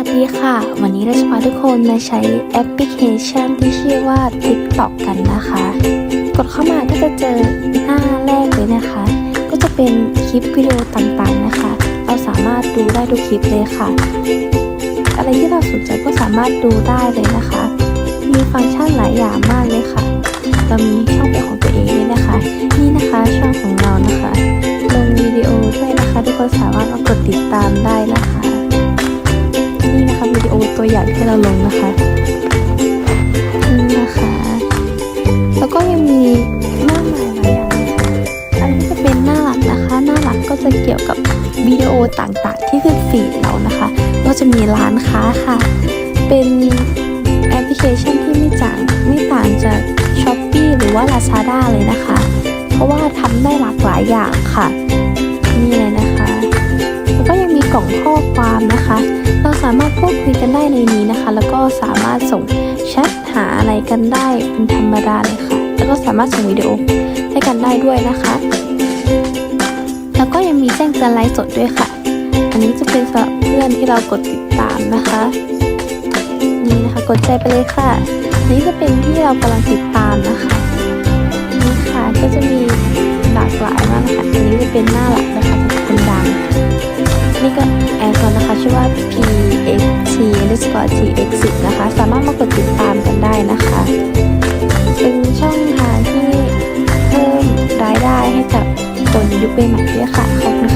วัสดีค่ะ วันนี้เราจะพาทุกคนมาใช้แอปพลิเคชันที่ชื่อว่า TikTok กันนะคะ กดเข้ามาก็จะเจอหน้าแรกเลยนะคะ ก็จะเป็นคลิปวิดีโอต่างๆนะคะ เราสามารถดูได้ทุกคลิปเลยค่ะ อะไรที่เราสนใจก็สามารถดูได้เลยนะคะ มีฟังก์ชันหลายอย่างมากเลยค่ะเรามีช่องเป็นของตัวเองด้วยนะคะ นี่นะคะช่องของเรานะคะลงวิดีโอด้วยนะคะทุกคนสามารถมากดติด อย่างที่เราลงนะคะนี่นะคะ แล้วก็ยังมีหน้าใหม่หลายอย่างอันนี้จะเป็นหน้าหลักนะคะ หน้าหลักก็จะเกี่ยวกับวิดีโอต่างๆ ที่ขึ้นฟีดเรานะคะ ก็จะมีร้านค้าค่ะ เป็นแอปพลิเคชันที่ไม่ต่างไม่ต่างจาก s h อ p e e หรือว่า Lazada เลยนะคะ เพราะว่าทำได้หลากหลายอย่างค่ะ นี่เลยนะ คะแล้วก็ยังมีกล่องข้อความนะคะ เราสามารถพูดคุยกันได้ในนี้นะคะ แล้วก็สามารถส่งแชทหาอะไรกันได้เป็นธรรมดาเลยค่ะ แล้วก็สามารถส่งวิดีโอให้กันได้ด้วยนะคะ แล้วก็ยังมีแจ้งเตือนไลฟ์สดด้วยค่ะ อันนี้จะเป็นสำหรับเพื่อนที่เรากดติดตามนะคะ นี่นะคะกดใจไปเลยค่ะ อันนี้จะเป็นที่เรากำลังติดตามนะคะ นี่ค่ะก็จะมีหลากหลายมากนะคะอันนี้จะเป็นหน้าหลัก เขนนะคะชื่อว่า pxt underscore tx10 นะคะ สามารถมากดติดตามกันได้นะคะ เป็นช่องทางที่เพิ่มรายได้ให้กับคนยุคใหม่ด้วยค่ะ ขอบคุณค่ะ